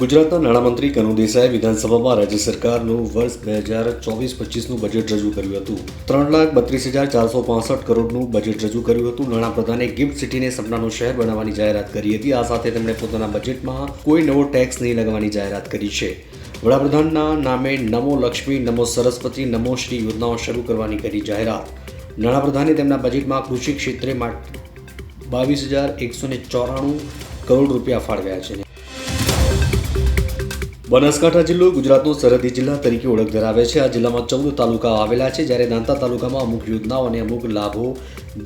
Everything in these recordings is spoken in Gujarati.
ગુજરાતના નાણામંત્રી કનુ દેસાઈએ વિધાનસભામાં રાજ્ય સરકારનું વર્ષ બે હજાર ચોવીસ પચીસનું બજેટ રજૂ કર્યું હતું. ત્રણ લાખ બત્રીસ હજાર ચારસો પાસઠ કરોડનું બજેટ રજૂ કર્યું હતું. નાણાપ્રધાને ગિફ્ટ સિટીને સપનાનું શહેર બનાવવાની જાહેરાત કરી હતી. આ સાથે તેમણે પોતાના બજેટમાં કોઈ નવો ટેક્સ નહીં લગાવવાની જાહેરાત કરી છે. વડાપ્રધાનના નામે નમો લક્ષ્મી, નમો સરસ્વતી, નમો શ્રી યોજનાઓ શરૂ કરવાની કરી જાહેરાત. નાણાપ્રધાને તેમના બજેટમાં કૃષિ ક્ષેત્રે માટે બાવીસ હજાર એકસો ચોરાણું કરોડ રૂપિયા ફાળવ્યા છે. બનાસકાંઠા જિલ્લો ગુજરાતનો સરહદી જિલ્લા તરીકે ઓળખ ધરાવે છે. આ જિલ્લામાં ચૌદ તાલુકા આવેલા છે જ્યારે દાંતા તાલુકામાં અમુક યોજનાઓ અને અમુક લાભો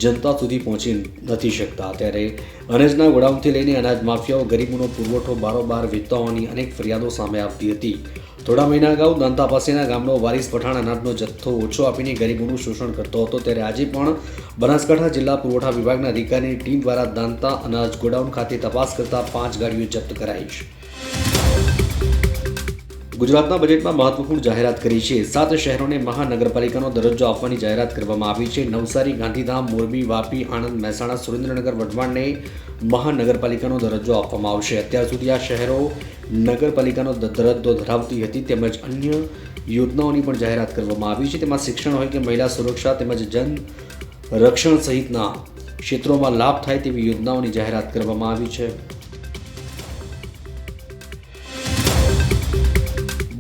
જનતા સુધી પહોંચી નથી શકતા. ત્યારે અનાજના ગોડાઉનથી લઈને અનાજ માફિયાઓ, ગરીબોનો પુરવઠો બારોબાર વેચતા હોવાની અનેક ફરિયાદો સામે આવતી હતી. થોડા મહિના અગાઉ દાંતા પાસેના ગામનો વારીસ પઠાણ અનાજનો જથ્થો ઓછો આપીને ગરીબોનું શોષણ કરતો હતો. ત્યારે આજે પણ બનાસકાંઠા જિલ્લા પુરવઠા વિભાગના અધિકારીની ટીમ દ્વારા દાંતા અનાજ ગોડાઉન ખાતે તપાસ કરતા પાંચ ગાડીઓ જપ્ત કરાઈ છે. ગુજરાતના બજેટમાં મહત્વપૂર્ણ જાહેરાત કરી છે. સાત શહેરોને મહાનગરપાલિકાનો દરજ્જો આપવાની જાહેરાત કરવામાં આવી છે. નવસારી, ગાંધીધામ, મોરબી, વાપી, આણંદ, મહેસાણા, સુરેન્દ્રનગર, વઢવાણને મહાનગરપાલિકાનો દરજ્જો આપવામાં આવશે. અત્યાર સુધી આ શહેરો નગરપાલિકાનો દરજ્જો ધરાવતી હતી તેમજ અન્ય યોજનાઓની પણ જાહેરાત કરવામાં આવી છે. તેમાં શિક્ષણ હોય કે મહિલા સુરક્ષા તેમજ જન રક્ષણ સહિતના ક્ષેત્રોમાં લાભ થાય તેવી યોજનાઓની જાહેરાત કરવામાં આવી છે.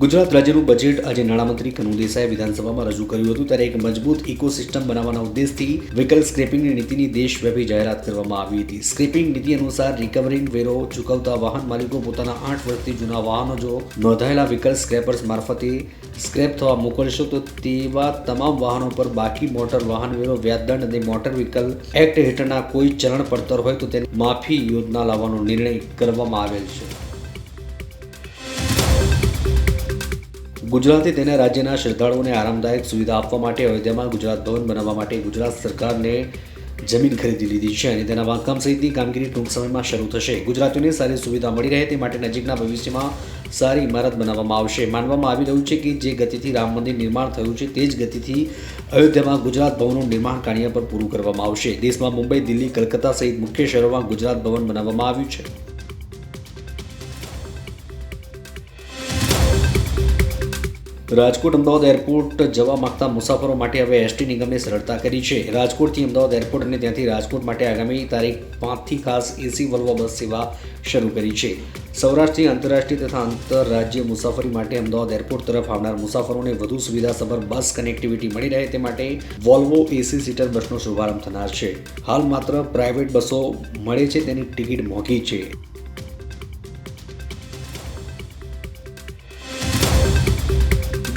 ગુજરાત રાજ્યનું બજેટ આજે નાણામંત્રી કનુ દેસાઈએ વિધાનસભામાં રજૂ કર્યું હતું. ત્યારે એક મજબૂત ઇકોસિસ્ટમ બનાવવાના ઉદ્દેશથી વ્હીકલ સ્ક્રેપિંગની નીતિની દેશવ્યાપી જાહેરાત કરવામાં આવી હતી. સ્ક્રેપિંગ નીતિ અનુસાર રિકવરિંગ વેરો ચૂકવતા વાહન માલિકો પોતાના આઠ વર્ષથી જૂના વાહનો જો નોંધાયેલા વ્હીકલ સ્ક્રેપર્સ મારફતે સ્ક્રેપ થવા મોકલશો, તો તેવા તમામ વાહનો પર બાકી મોટર વાહન વેરો, વ્યાજદંડ અને મોટર વ્હીકલ એક્ટ હેઠળના કોઈ ચલણ પડતર હોય તો તેની માફી યોજના લાવવાનો નિર્ણય કરવામાં આવેલ છે. ગુજરાતે તેના રાજ્યના શ્રદ્ધાળુઓને આરામદાયક સુવિધા આપવા માટે અયોધ્યામાં ગુજરાત ભવન બનાવવા માટે ગુજરાત સરકારને જમીન ખરીદી લીધી છે અને તેના બાંધકામ સહિતની કામગીરી ટૂંક સમયમાં શરૂ થશે. ગુજરાતીઓને સારી સુવિધા મળી રહે તે માટે નજીકના ભવિષ્યમાં સારી ઇમારત બનાવવામાં આવશે. માનવામાં આવી રહ્યું છે કે જે ગતિથી રામ મંદિર નિર્માણ થયું છે તે જ ગતિથી અયોધ્યામાં ગુજરાત ભવનનું નિર્માણ કાર્ય પર પૂરું કરવામાં આવશે. દેશમાં મુંબઈ, દિલ્હી, કલકત્તા સહિત મુખ્ય શહેરોમાં ગુજરાત ભવન બનાવવામાં આવ્યું છે. રાજકોટ અમદાવાદ એરપોર્ટ જવા માંગતા મુસાફરો માટે હવે એસટી નિગમે સરળતા કરી છે. રાજકોટથી અમદાવાદ એરપોર્ટ અને ત્યાંથી રાજકોટ માટે આગામી તારીખ પાંચથી ખાસ એસી વલ્વો બસ સેવા શરૂ કરી છે. સૌરાષ્ટ્રથી આંતરરાષ્ટ્રીય તથા આંતરરાજ્ય મુસાફરી માટે અમદાવાદ એરપોર્ટ તરફ આવનાર મુસાફરોને વધુ સુવિધાસભર બસ કનેક્ટિવિટી મળી રહે તે માટે વોલ્વો એસી સીટર બસનો શુભારંભ થનાર છે. હાલ માત્ર પ્રાઇવેટ બસો મળે છે તેની ટિકિટ મોંઘી છે.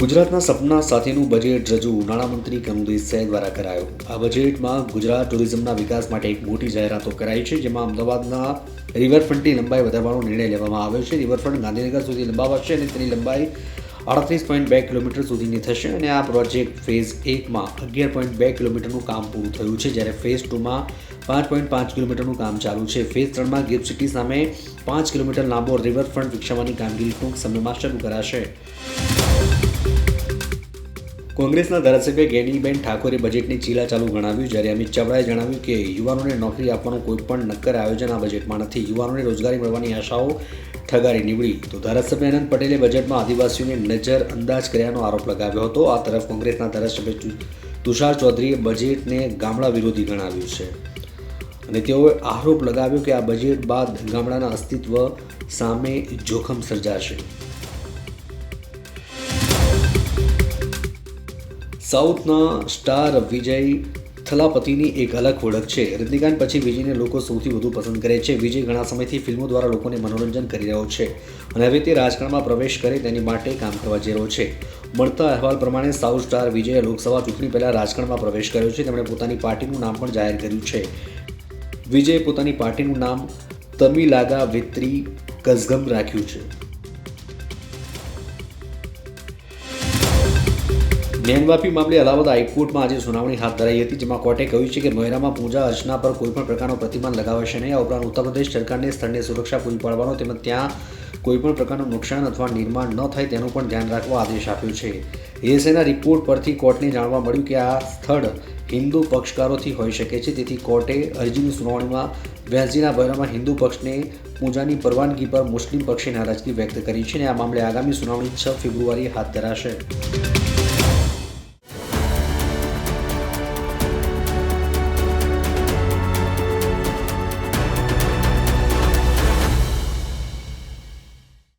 ગુજરાતના સપના સાથેનું બજેટ રજૂ નાણામંત્રી કનુ દેસાઈ દ્વારા કરાયો. આ બજેટમાં ગુજરાત ટુરિઝમના વિકાસ માટે એક મોટી જાહેરાતો કરાઈ છે, જેમાં અમદાવાદના રિવરફ્રન્ટની લંબાઈ વધારવાનો નિર્ણય લેવામાં આવ્યો છે. રિવરફ્રન્ટ ગાંધીનગર સુધી લંબાવાશે અને તેની લંબાઈ આડત્રીસ પોઈન્ટ બે કિલોમીટર સુધીની થશે અને આ પ્રોજેક્ટ ફેઝ એકમાં અગિયાર પોઈન્ટ બે કિલોમીટરનું કામ પૂરું થયું છે, જ્યારે ફેઝ ટુમાં પાંચ પોઈન્ટ પાંચ કિલોમીટરનું કામ ચાલુ છે. ફેઝ ત્રણમાં ગિફ્ટ સિટી સામે પાંચ કિલોમીટર લાંબો રિવરફ્રન્ટ વિકસાવવાની કામગીરી ટૂંક સમયમાં શરૂ કરાશે. કોંગ્રેસના ધારાસભ્ય ગેનીબેન ઠાકોરે બજેટની ચીલા ગણાવ્યું, જ્યારે અમિત ચાવડાએ જણાવ્યું કે યુવાનોને નોકરી આપવાનું કોઈ પણ નક્કર આયોજન આ બજેટમાં નથી. યુવાનોને રોજગારી મળવાની આશાઓ ઠગારી નીવડી. તો ધારાસભ્ય અનંત પટેલે બજેટમાં આદિવાસીઓને નજર અંદાજ કર્યાનો આરોપ લગાવ્યો હતો. આ તરફ કોંગ્રેસના ધારાસભ્ય તુષાર ચૌધરીએ બજેટને ગામડા વિરોધી ગણાવ્યું છે. અને તેઓએ આરોપ લગાવ્યો કે આ બજેટ બાદ ગામડાના અસ્તિત્વ સામે જોખમ સર્જાશે. સાઉથના સ્ટાર વિજય થલાપતિની એક અલગ ઓળખ છે. રજનીકાંત પછી વિજયને લોકો સૌથી વધુ પસંદ કરે છે. વિજય ઘણા સમયથી ફિલ્મો દ્વારા લોકોને મનોરંજન કરી રહ્યો છે અને હવે તે રાજકારણમાં પ્રવેશ કરે તેની માટે કામ કરવા જઈ રહ્યો છે. મળતા અહેવાલ પ્રમાણે સાઉથ સ્ટાર વિજયે લોકસભા ચૂંટણી પહેલાં રાજકારણમાં પ્રવેશ કર્યો છે. તેમણે પોતાની પાર્ટીનું નામ પણ જાહેર કર્યું છે. વિજયે પોતાની પાર્ટીનું નામ તમિલાગા વિત્રી કઝગમ રાખ્યું છે. નેનવાપી મામલે અલાહાબાદ હાઈકોર્ટમાં આજે સુનાવણી હાથ ધરાઈ હતી, જેમાં કોર્ટે કહ્યું છે કે નોયરામાં પૂજા, અર્ચના પર કોઈપણ પ્રકારનો પ્રતિબંધ લગાવાશે નહીં. આ ઉપરાંત ઉત્તર પ્રદેશ સરકારને સ્થળને સુરક્ષા પૂરી પાડવાનો તેમજ ત્યાં કોઈપણ પ્રકારનું નુકસાન અથવા નિર્માણ ન થાય તેનું પણ ધ્યાન રાખવા આદેશ આપ્યો છે. એએસઆઈના રિપોર્ટ પરથી કોર્ટને જાણવા મળ્યું કે આ સ્થળ હિન્દુ પક્ષકારોથી હોઈ શકે છે. તેથી કોર્ટે અરજીની સુનાવણીમાં વ્યાજીના ભયરામાં હિન્દુ પક્ષને પૂજાની પરવાનગી પર મુસ્લિમ પક્ષે નારાજગી વ્યક્ત કરી છે અને આ મામલે આગામી સુનાવણી છ ફેબ્રુઆરીએ હાથ ધરાશે.